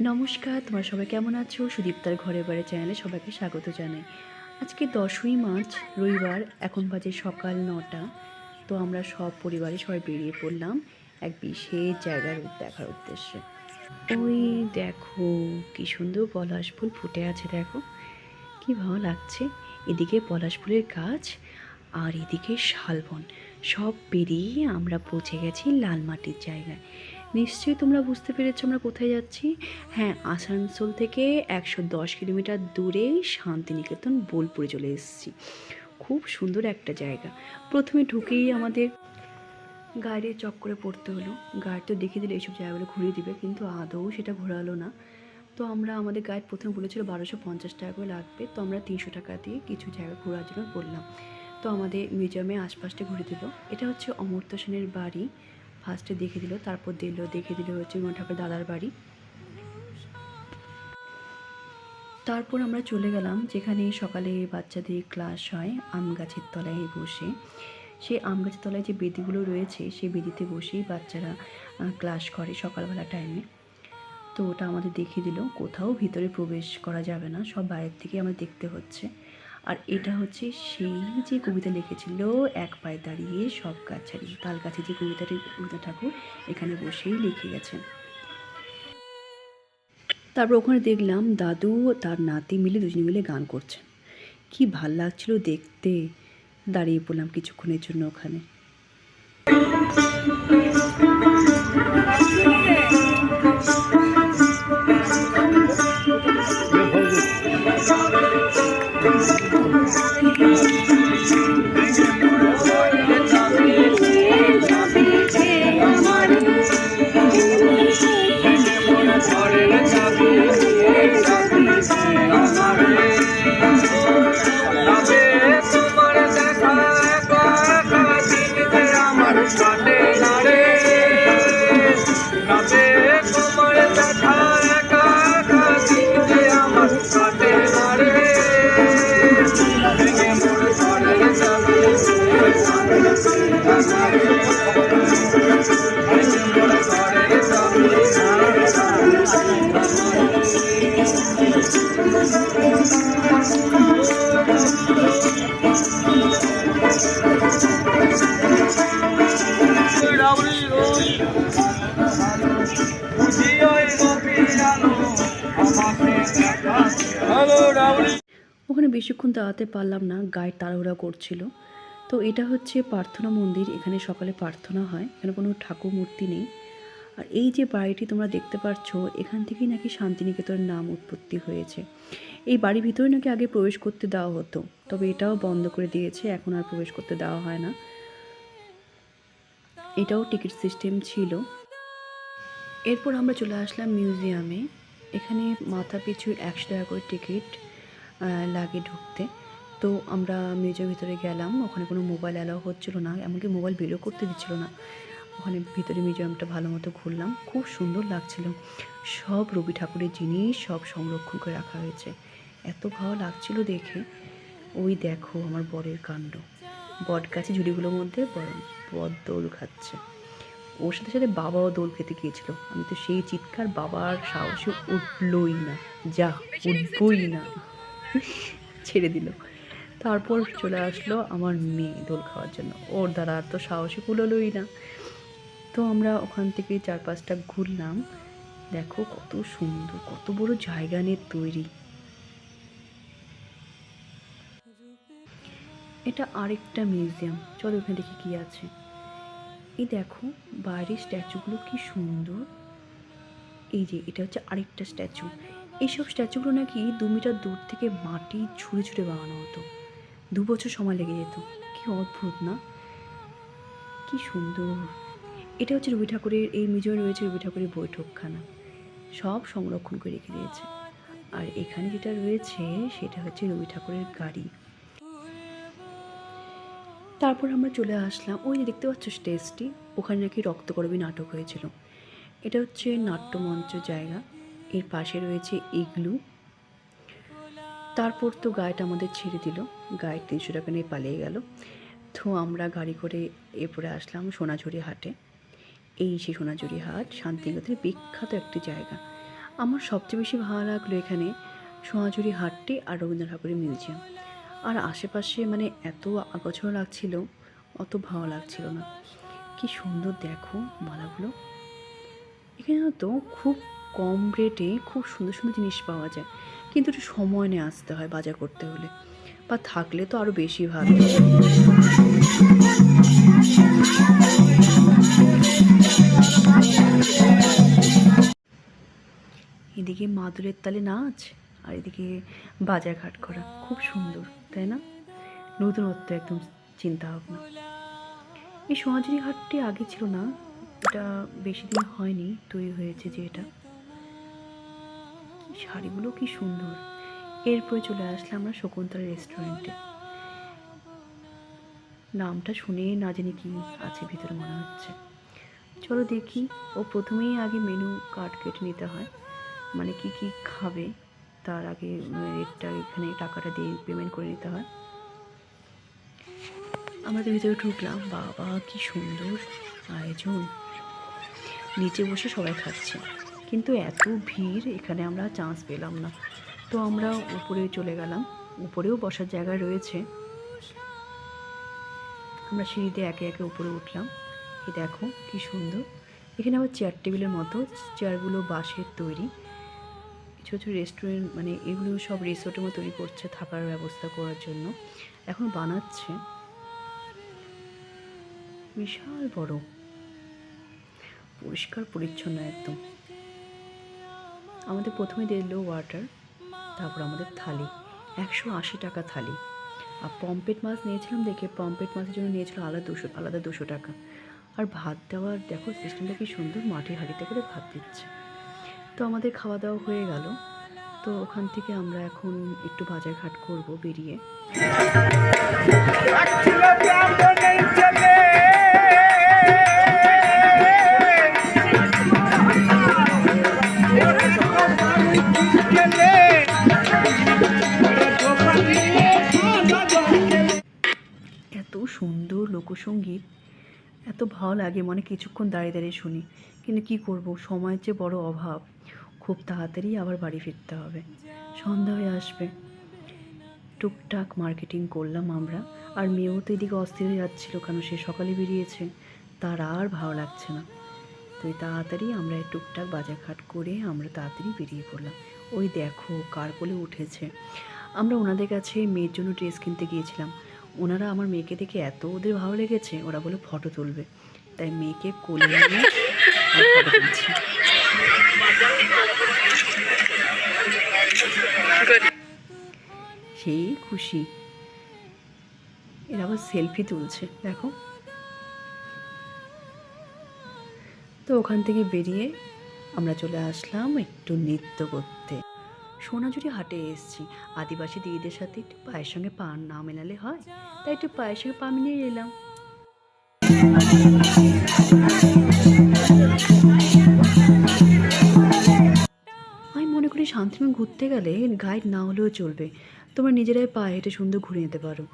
নমস্কার, তোমরা সবাই কেমন আছো? সুদীপ্তার ঘরে বাড়ি চ্যানেলে সবাইকে স্বাগত জানাই। আজকে দশই মার্চ, রবিবার, এখন বাজে সকাল নটা। তো আমরা সব পরিবারে সবাই বেরিয়ে পড়লাম এক বিশেষ জায়গার দেখার উদ্দেশ্যে। ওই দেখো, কি সুন্দর পলাশ ফুল ফুটে আছে দেখো। কি ভালো লাগছে। এদিকে পলাশ ফুলের গাছ আর এদিকে শালবন। সব পেরিয়ে আমরা পৌঁছে গেছি লাল মাটির জায়গায়। নিশ্চয়ই তোমরা বুঝতে পেরেছ আমরা কোথায় যাচ্ছি। হ্যাঁ আসানসোল থেকে একশো দশ কিলোমিটার দূরেই শান্তিনিকেতন বোলপুরে চলে এসেছি। খুব সুন্দর একটা জায়গা। প্রথমে ঢুকেই আমাদের গাড়ি চক্করে পড়তে হলো। গাইড তো দেখিয়ে দিলে এইসব জায়গাগুলো ঘুরিয়ে দিবে, কিন্তু আদৌ সেটা ঘোরালো না। তো আমরা, আমাদের গাইড প্রথমে বলেছিল বারোশো পঞ্চাশ টাকা করে লাগবে। তো আমরা তিনশো টাকা দিয়ে কিছু জায়গা ঘোরার জন্য বললাম। তো আমাদের মিউজিয়ামে আশপাশটা ঘুরে দিল। এটা হচ্ছে অমর্ত্য সেনের বাড়ি। ফার্স্টে দেখে দিল, তারপর দিল, দেখে দিল হচ্ছে মন ঠাকুর দাদার বাড়ি। তারপর আমরা চলে গেলাম, যেখানে সকালে বাচ্চাদের ক্লাস হয়, আম গাছের তলায় বসে। সেই আম গাছের তলায় যে বেদিগুলো রয়েছে, সেই বেদিতে বসেই বাচ্চারা ক্লাস করে সকালবেলা টাইমে তো ওটা আমাদের দেখিয়ে দিল, কোথাও ভিতরে প্রবেশ করা যাবে না, সব বাইরের থেকে আমাদের দেখতে হচ্ছে। আর এটা হচ্ছে সেই যে কবিতা লিখেছিল, এক পায়ে দাঁড়িয়ে সব গাছ ছাড়িয়ে। তাল গাছে যে কবিতাটি রবীন্দ্রনাথ ঠাকুর এখানে বসেই লিখে গেছেন। তারপর ওখানে দেখলাম দাদু তার নাতি মিলে দুজনে মিলে গান করছেন। কি ভালো লাগছিল দেখতে, দাঁড়িয়ে পড়লাম কিছুক্ষণের জন্য ওখানে। বেশিক্ষণ দাঁড়াতে পারলাম না গায়ে তাড়াহুড়া করছিল। তো এটা হচ্ছে প্রার্থনা মন্দির, এখানে সকালে প্রার্থনা হয়, এখানে কোনো ঠাকুর মূর্তি নেই। আর এই যে বাড়িটি তোমরা দেখতে পাচ্ছ, এখান থেকেই নাকি শান্তিনিকেতনের নাম উৎপত্তি হয়েছে। এই বাড়ির ভিতরে নাকি আগে প্রবেশ করতে দেওয়া হতো, তবে এটাও বন্ধ করে দিয়েছে, এখন আর প্রবেশ করতে দেওয়া হয় না। এটাও টিকিট সিস্টেম ছিল। এরপর আমরা চলে আসলাম মিউজিয়ামে। এখানে মাথা পিছু একশো টাকা করে টিকিট। লাগে ঢুকতে। তো আমরা মিউজিয়ামের ভিতরে গেলাম, ওখানে কোনো মোবাইল অ্যালাউ হচ্ছিল না, এমনকি মোবাইল বেরও করতে দিচ্ছিল না। ওখানে ভিতরে মিউজিয়ামটা ভালো মতো ঘুরলাম, খুব সুন্দর লাগছিল। সব রবি ঠাকুরের জিনিস সব সংরক্ষণ করে রাখা হয়েছে। এত ভালো লাগছিল দেখে। ওই দেখো আমার বরের কাণ্ড। বট গাছে ঝুড়িগুলোর মধ্যে বট দোল খাচ্ছে। ওর সাথে সাথে বাবাও দোল খেতে গিয়েছিল। আমি তো সেই চিৎকার বাবার সাহসে উঠলই না। যা, উঠবই না। ছেড়ে দিল। তারপর চলে আসলো আমার মেয়ে দোল খাওয়ার জন্য। ওর দ্বারা আর তো সাহসী কুলোলই না। তো আমরা ওখান থেকে চার পাঁচটা ঘুরলাম। দেখো কত সুন্দর, কত বড় জায়গা নিয়ে তৈরি। এটা আরেকটা মিউজিয়াম। চলো ওখানে দেখি কি আছে। এই দেখো, বাইরের স্ট্যাচুগুলো কি সুন্দর। এই যে, এটা হচ্ছে আরেকটা স্ট্যাচু। এইসব স্ট্যাচুগুলো নাকি দু মিটার দূর থেকে মাটি ছুঁড়ে ছুঁড়ে বানানো হতো। দু বছর সময় লেগে যেত। কি অদ্ভুত, না? কি সুন্দর। এটা হচ্ছে রবি ঠাকুরের, এই মিউজিয়ামে রয়েছে রবি ঠাকুরের বৈঠকখানা। সব সংরক্ষণ করে রেখে দিয়েছে। আর এখানে যেটা রয়েছে, সেটা হচ্ছে রবি ঠাকুরের গাড়ি। তারপর আমরা চলে আসলাম, ওই যে দেখতে পাচ্ছ স্টেজটি, ওখানে নাকি রক্তকরবী নাটক হয়েছিল। এটা হচ্ছে নাট্যমঞ্চ জায়গা। এর পাশে রয়েছে ইগলু। তারপর তো গাইড আমাদের ছেড়ে দিল। গাইড তিনশো টাকা নিয়ে পালিয়ে গেল। তো আমরা গাড়ি করে এরপরে আসলাম সোনাঝুরি হাটে। এই সেই সোনাঝুরি হাট, শান্তিনিকেতনের বিখ্যাত একটি জায়গা। আমার সবচেয়ে বেশি ভালো লাগল এখানে সোনাঝুরি হাটটি আর রবীন্দ্র ঠাকুরের মিউজিয়াম। আর আশেপাশে মানে এত আগছর লাগছিল, অত ভালো লাগছিল না। কি সুন্দর দেখো মালাগুলো। এখানে তো খুব কম রেটে খুব সুন্দর সুন্দর জিনিস পাওয়া যায়। কিন্তু একটু সময় নিয়ে আসতে হয় বাজার করতে হলে। বা থাকলে তো আরও বেশি ভালো। এদিকে মাদুরের তালে নাচ আর এদিকে বাজার ঘাট করা খুব সুন্দর, তাই না? নতুনত্ব একদম চিন্তা ভাবনা এই সোনাঝুরি হাটটি আগে ছিল না। এটা বেশি দিন হয়নি, তৈরি হয়েছে যে এটা। শাড়িগুলো কি সুন্দর। এরপরে চলে আসলাম আমরা শকুন্তলা রেস্টুরেন্টে নামটা শুনেই না জানি কি আছে ভিতরে মনে হচ্ছে। চলো দেখি, ও প্রথমেই আগে মেনু কার্ড কেটে নিতে হয়। মানে কি কি খাবে, তার আগে রেটটা এখানে টাকাটা দিয়ে পেমেন্ট করে নিতে হয়। আমাদের ভিতরে ঢুকলাম, বাবা কি সুন্দর আয়োজন। নিচে বসে সবাই খাচ্ছে। কিন্তু এত ভিড়, এখানে আমরা চান্স পেলাম না। তো আমরা উপরে চলে গেলাম। উপরেও বসার জায়গা রয়েছে। আমরা সিঁড়িতে একে একে উপরে উঠলাম। এই দেখো কি সুন্দর। এখানে আবার চেয়ার টেবিলের মতো। চেয়ারগুলো বাঁশের তৈরি। ছোটো ছোটো রেস্টুরেন্ট মানে এগুলো সব রিসোর্টের মতো তৈরি করছে থাকার ব্যবস্থা করার জন্য। এখন বানাচ্ছে। বিশাল বড়। পরিষ্কার পরিচ্ছন্ন একদম। আমাদের প্রথমে দিল ওয়াটার তারপর আমাদের থালি, একশো আশি টাকা থালি। আর পম্পেট মাছ নিয়েছিলাম দেখে পম্পেট মাছের জন্য নিয়েছিল আলাদা দুশো আলাদা দুশো টাকা। আর ভাত দেওয়ার, দেখো সিস্টেমটা কি সুন্দর মাটির হাঁড়িতে করে ভাত দিচ্ছে। তো আমাদের খাওয়া দাওয়া হয়ে গেল। তো ওখান থেকে আমরা এখন একটু বাজার ঘাট করব বেরিয়ে। লোকসঙ্গীত এত ভালো লাগে মানে কিছুক্ষণ দাঁড়িয়ে দাঁড়িয়ে শুনি। কিন্তু কি করব? সময়ের যে বড় অভাব। খুব তাড়াতাড়ি আবার বাড়ি ফিরতে হবে। সন্ধ্যা হয়ে আসবে। টুকটাক মার্কেটিং করলাম আমরা। আর মেয়েও তো এদিকে অস্থির হয়ে যাচ্ছিল কারণ সে সকালে বেরিয়েছে। তার আর ভালো লাগছে না। তো তাড়াতাড়ি আমরা টুকটাক বাজারঘাট করে আমরা তাড়াতাড়ি বেরিয়ে পড়লাম। ওই দেখো, কার কোলে উঠেছে। আমরা ওনাদের কাছে মেয়ের জন্য ড্রেস কিনতে গিয়েছিলাম। ওনারা আমার মেয়েকে দেখে এত ওদের ভালো লেগেছে, ওরা বলে ফটো তুলবে। তাই মেয়েকে কোলে সেই খুশি। এরা আবার সেলফি তুলছে, দেখো। তো ওখান থেকে বেরিয়ে আমরা চলে আসলাম একটু নৃত্য করতে। সোনাঝুরি হাটে এসেছি। আদিবাসী দিদিদের সাথে একটু পায়ের সঙ্গে পা না মেলালে হয়, তাই একটু পায়ের সঙ্গে পা মিলিয়ে এলাম। আমি মনে করি শান্তিনিকেতন ঘুরতে গেলে গাইড না হলেও চলবে। তোমরা নিজেরাই পায়ে হেঁটে সুন্দর ঘুরে নিতে পারো।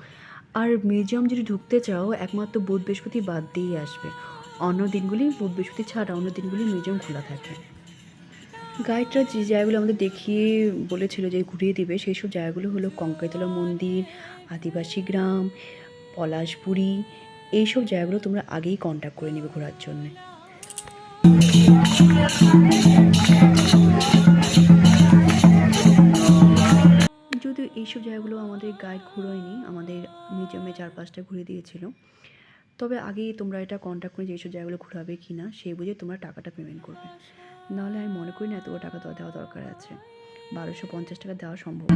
আর মিউজিয়াম যদি ঢুকতে চাও, একমাত্র বুধ বৃহস্পতি বাদ দিয়েই আসবে। অন্য দিনগুলি, বুধ বৃহস্পতি ছাড়া অন্য দিনগুলি মিউজিয়াম খোলা থাকে। গাইডরা যে জায়গাগুলো আমাদের দেখিয়ে বলেছিল যে ঘুরিয়ে দিবে, সেই সব জায়গাগুলো হলো কঙ্কাইতলা মন্দির, আদিবাসী গ্রাম, পলাশপুরি এইসব জায়গাগুলো তোমরা আগেই কন্ট্যাক্ট করে নেবে ঘোরার জন্যে। যদিও এইসব জায়গাগুলো আমাদের গাইড ঘুরোয়নি, আমাদের মিউজিয়ামে চার পাঁচটা ঘুরে দিয়েছিল, তবে আগেই তোমরা এটা কন্ট্যাক্ট করে যে এইসব জায়গাগুলো ঘোরাবে কি না সেই বুঝে তোমরা টাকাটা পেমেন্ট করবে। নাহলে আমি মনে করি না এতগুলো টাকা তো দেওয়া দরকার আছে। বারোশো পঞ্চাশ টাকা দেওয়া সম্ভব।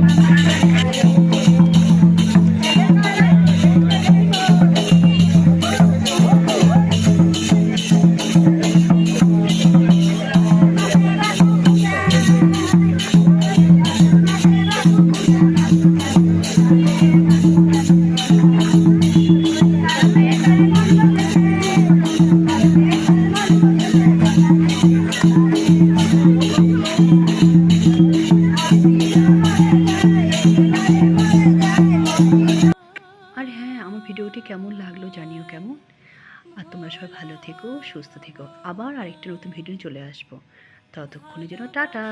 সুস্থ থেকো। আবার আরেকটা নতুন ভিডিও চলে আসব। ততক্ষণের যেন টাটা।